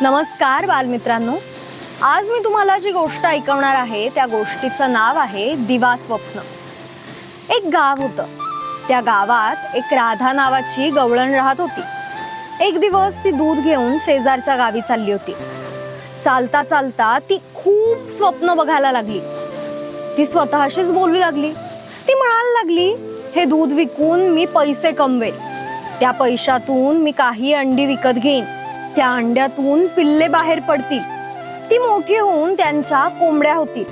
नमस्कार बालमित्रांनो. आज मी तुम्हाला जी गोष्ट ऐकवणार आहे त्या गोष्टीचं नाव आहे दिवा स्वप्न. एक गाव होतं. त्या गावात एक राधा नावाची गवळण राहत होती. एक दिवस ती दूध घेऊन शेजारच्या गावी चालली होती. चालता चालता ती खूप स्वप्न बघायला लागली. ती स्वतःशीच बोलू लागली. ती म्हणायला लागली हे दूध विकून मी पैसे कमवेल. त्या पैशातून मी काही अंडी विकत घेईन. त्या अंड्यातून पिल्ले बाहेर पडतील. ती मोठी होऊन त्यांच्या कोंबड्या होतील.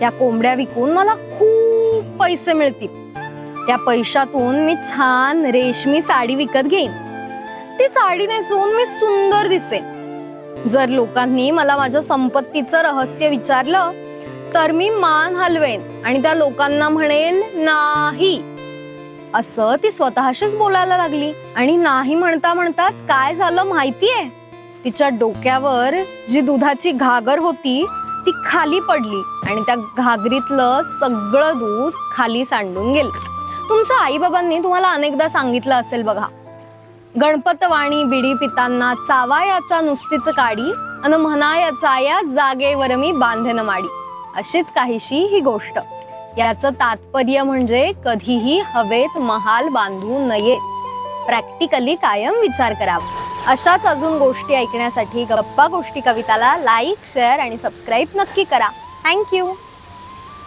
त्या कोंबड्या विकून मला खूप पैसे मिळतील. त्या पैशातून मी छान रेशमी साडी विकत घेईन. ती साडी नेसून मी सुंदर दिसेन. जर लोकांनी मला माझ्या संपत्तीचं रहस्य विचारलं तर मी मान हलवेन आणि त्या लोकांना म्हणेल नाही. असं ती स्वतःशीच बोलायला लागली. आणि नाही म्हणता म्हणताच काय झालं माहितीये? तिच्या डोक्यावर जी दुधाची घागर होती ती खाली पडली. आणि त्या घागरीतलं सगळं दूध खाली सांडून गेलं. तुमच्या आईबाबांनी तुम्हाला अनेकदा सांगितलं असेल बघा. गणपतवाणी बिडी पितांना चावायाचा नुसतीच काडी अन म्हणायाचा या जागेवर मी बांधेन माडी. अशीच काहीशी ही गोष्ट. याचं तात्पर्य म्हणजे कधीही हवेत महाल बांधू नये. प्रॅक्टिकली कायम विचार करावा अशाच अजून गोष्टी ऐकण्यासाठी गप्पा गोष्टी कविताला लाईक शेअर आणि सबस्क्राईब नक्की करा. थँक्यू